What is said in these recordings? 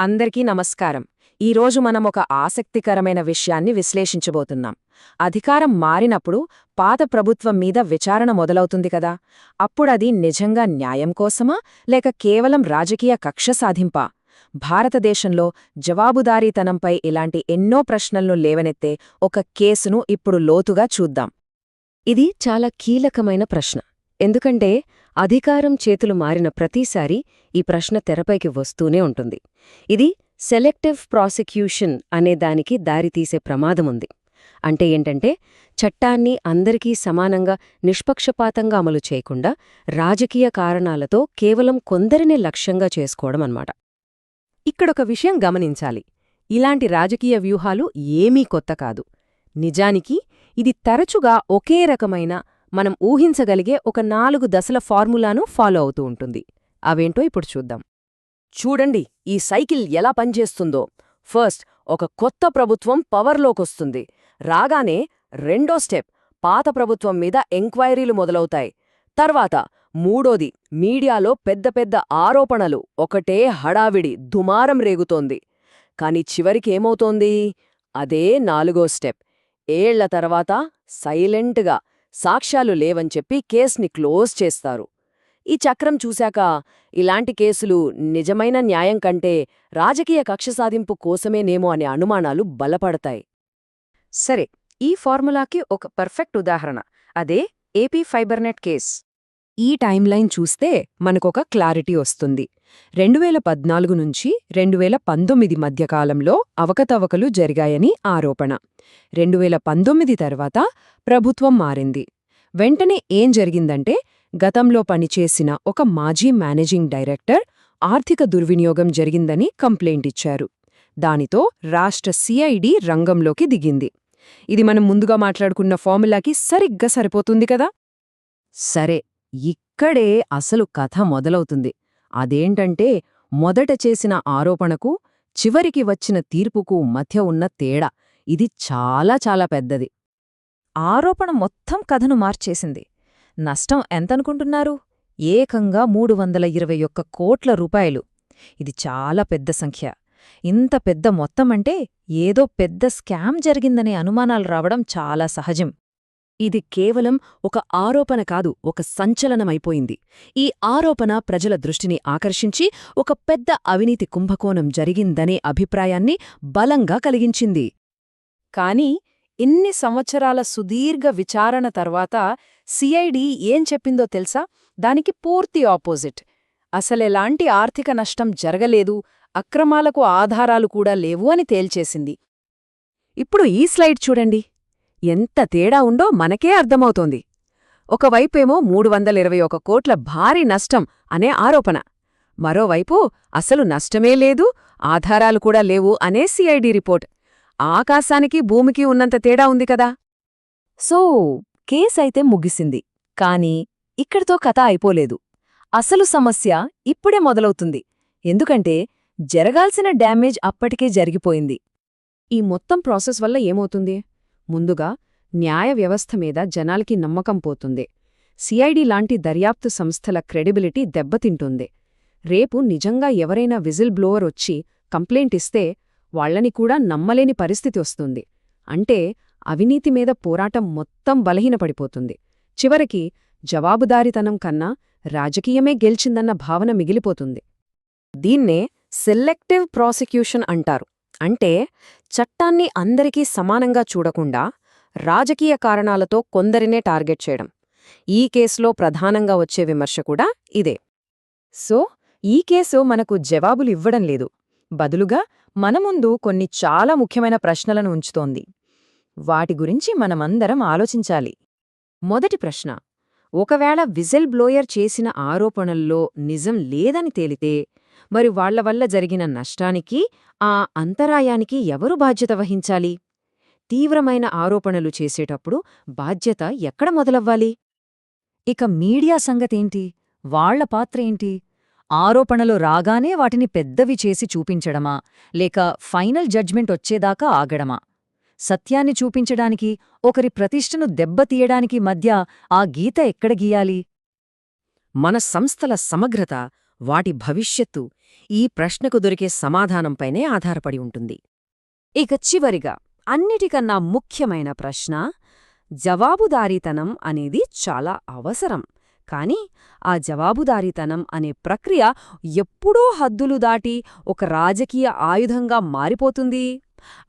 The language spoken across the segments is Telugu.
అందరికీ నమస్కారం. ఈరోజు మనం ఒక ఆసక్తికరమైన విషయాన్ని విశ్లేషించబోతున్నాం. అధికారం మారినప్పుడు పాత ప్రభుత్వం మీద విచారణ మొదలవుతుంది కదా? అప్పుడది నిజంగా న్యాయం కోసమా? లేక కేవలం రాజకీయ కక్ష సాధింపా? భారతదేశంలో జవాబుదారీతనంపై ఇలాంటి ఎన్నో ప్రశ్నలను లేవనెత్తే ఒక కేసును ఇప్పుడు లోతుగా చూద్దాం. ఇది చాలా కీలకమైన ప్రశ్న. ఎందుకంటే అధికారం చేతులు మారిన ప్రతిసారి ఈ ప్రశ్న తెరపైకి వస్తూనే ఉంటుంది. ఇది సెలెక్టివ్ ప్రాసిక్యూషన్ అనే దానికి దారితీసే ప్రమాదముంది. అంటే ఏంటంటే చట్టాన్ని అందరికీ సమానంగా నిష్పక్షపాతంగా అమలు చేయకుండా రాజకీయ కారణాలతో కేవలం కొందరినే లక్ష్యంగా చేసుకోవడం అన్నమాట ఇక్కడొక విషయం గమనించాలి. ఇలాంటి రాజకీయ వ్యూహాలు ఏమీ కొత్త కాదు. నిజానికి ఇది తరచుగా ఒకే రకమైన మనం ఊహించగలిగే ఒక నాలుగు దశల ఫార్ములాను ఫాలో అవుతూ ఉంటుంది. అవేంటో ఇప్పుడు చూద్దాం. చూడండి ఈ సైకిల్ ఎలా పనిచేస్తుందో. ఫస్ట్ ఒక కొత్త ప్రభుత్వం పవర్లోకొస్తుంది. రాగానే రెండో స్టెప్ పాత ప్రభుత్వం మీద ఎంక్వైరీలు మొదలవుతాయి. తర్వాత మూడోది మీడియాలో పెద్ద పెద్ద ఆరోపణలు ఒకటే హడావిడి దుమారం రేగుతోంది. కాని చివరికేమవుతోంది? అదే నాలుగో స్టెప్. ఏళ్ళ తర్వాత సైలెంట్గా సాక్ష్యాలు లేవని చెప్పి కేస్ని క్లోజ్ చేస్తారు. ఈ చక్రం చూశాక ఇలాంటి కేసులు నిజమైన న్యాయం కంటే రాజకీయ కక్ష సాధింపు కోసమేనేమో అనే అనుమానాలు బలపడతాయి. సరే ఈ ఫార్ములాకి ఒక పర్ఫెక్ట్ ఉదాహరణ. అదే ఏపీ ఫైబర్నెట్ కేస్. ఈ టైంలైన్ చూస్తే మనకొక క్లారిటీ వస్తుంది. రెండువేల పద్నాలుగు నుంచి రెండువేల పంతొమ్మిది మధ్యకాలంలో అవకతవకలు జరిగాయని ఆరోపణ. రెండువేల పంతొమ్మిది తర్వాత ప్రభుత్వం మారింది. వెంటనే ఏం జరిగిందంటే గతంలో పనిచేసిన ఒక మాజీ మేనేజింగ్ డైరెక్టర్ ఆర్థిక దుర్వినియోగం జరిగిందని కంప్లైంట్ ఇచ్చారు. దానితో రాష్ట్ర సిఐడి రంగంలోకి దిగింది. ఇది మనం ముందుగా మాట్లాడుకున్న ఫార్ములాకి సరిగ్గా సరిపోతుంది కదా? సరే ఇక్కడే అసలు కథ మొదలవుతుంది. అదేంటంటే మొదట చేసిన ఆరోపణకు చివరికి వచ్చిన తీర్పుకు మధ్య ఉన్న తేడా. ఇది చాలా చాలా పెద్దది. ఆరోపణ మొత్తం కథను మార్చేసింది. నష్టం ఎంతనుకుంటున్నారు? ఏకంగా మూడు వందల ఇరవై ఒక్క కోట్ల రూపాయలు. ఇది చాలా పెద్ద సంఖ్య. ఇంత పెద్ద మొత్తమంటే ఏదో పెద్ద స్కామ్ జరిగిందనే అనుమానాలు రావడం చాలా సహజం. ఇది కేవలం ఒక ఆరోపణ కాదు ఒక సంచలనమైపోయింది. ఈ ఆరోపణ ప్రజల దృష్టిని ఆకర్షించి ఒక పెద్ద అవినీతి కుంభకోణం జరిగిందనే అభిప్రాయాన్ని బలంగా కలిగించింది. కాని ఇన్ని సంవత్సరాల సుదీర్ఘ విచారణ తర్వాత సిఐడి ఏం చెప్పిందో తెలుసా? దానికి పూర్తి ఆపోజిట్. అసలెలాంటి ఆర్థిక నష్టం జరగలేదు అక్రమాలకు ఆధారాలు కూడా లేవు అని తేల్చేసింది. ఇప్పుడు ఈ స్లైడ్ చూడండి. ఎంత తేడా ఉందో మనకే అర్థమవుతోంది. ఒకవైపేమో మూడు వందల ఇరవై ఒక కోట్ల భారీ నష్టం అనే ఆరోపణ. మరోవైపు అసలు నష్టమే లేదు ఆధారాలు కూడా లేవు అనే సిఐడి రిపోర్ట్. ఆకాశానికి భూమికి ఉన్నంత తేడా ఉంది కదా. సో కేసైతే ముగిసింది. కాని ఇక్కడితో కథ అయిపోలేదు. అసలు సమస్య ఇప్పుడే మొదలవుతుంది. ఎందుకంటే జరగాల్సిన డ్యామేజ్ అప్పటికే జరిగిపోయింది. ఈ మొత్తం ప్రాసెస్ వల్ల ఏమవుతుంది? ముందుగా న్యాయ వ్యవస్థ మీద జనాలకి నమ్మకం పోతుంది. సిఐడి లాంటి దర్యాప్తు సంస్థల క్రెడిబిలిటీ దెబ్బతింటుంది. రేపు నిజంగా ఎవరైనా విజిల్ బ్లోవర్ వచ్చి కంప్లైంట్ ఇస్తే వాళ్ళని కూడా నమ్మలేని పరిస్థితి వస్తుంది. అంటే అవినీతి మీద పోరాటం మొత్తం బలహీనపడిపోతుంది. చివరికి జవాబుదారితనం కన్నా రాజకీయమే గెలిచిందన్న భావన మిగిలిపోతుంది. దీన్నే సెలెక్టివ్ ప్రాసిక్యూషన్ అంటారు. అంటే చట్టాన్ని అందరికీ సమానంగా చూడకుండా రాజకీయ కారణాలతో కొందరినే టార్గెట్ చేయడం. ఈ కేసులో ప్రధానంగా వచ్చే విమర్శ కూడా ఇదే. సో ఈ కేసు మనకు జవాబులు ఇవ్వడం లేదు. బదులుగా మన ముందు కొన్ని చాలా ముఖ్యమైన ప్రశ్నలను ఉంచుతోంది. వాటి గురించి మనమందరం ఆలోచించాలి. మొదటి ప్రశ్న ఒకవేళ విజిల్ బ్లోయర్ చేసిన ఆరోపణల్లో నిజం లేదని తేలితే మరి వాళ్ళ వల్ల జరిగిన నష్టానికి ఆ అంతరాయానికి ఎవరు బాధ్యత వహించాలి? తీవ్రమైన ఆరోపణలు చేసేటప్పుడు బాధ్యత ఎక్కడ మొదలవ్వాలి? ఇక మీడియా సంగతేంటి? వాళ్ళ పాత్రేంటి ఆరోపణలు రాగానే వాటిని పెద్దవి చేసి చూపించడమా? లేక ఫైనల్ జడ్జ్మెంట్ వచ్చేదాకా ఆగడమా? సత్యాన్ని చూపించడానికి ఒకరి ప్రతిష్టను దెబ్బతీయడానికి మధ్య ఆ గీత ఎక్కడ గీయాలి? మన సంస్థల సమగ్రత వాటి భవిష్యత్తు ఈ ప్రశ్నకు దొరికే సమాధానంపైనే ఆధారపడి ఉంటుంది. ఇక చివరిగా అన్నిటికన్నా ముఖ్యమైన ప్రశ్న జవాబుదారీతనం అనేది చాలా అవసరం. కాని ఆ జవాబుదారీతనం అనే ప్రక్రియ ఎప్పుడో హద్దులు దాటి ఒక రాజకీయ ఆయుధంగా మారిపోతుంది.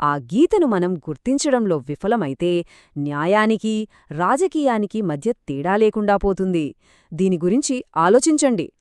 ఆ గీతను మనం గుర్తించడంలో విఫలమైతే న్యాయానికి రాజకీయానికి మధ్య తేడా లేకుండా పోతుంది. దీని గురించి ఆలోచించండి.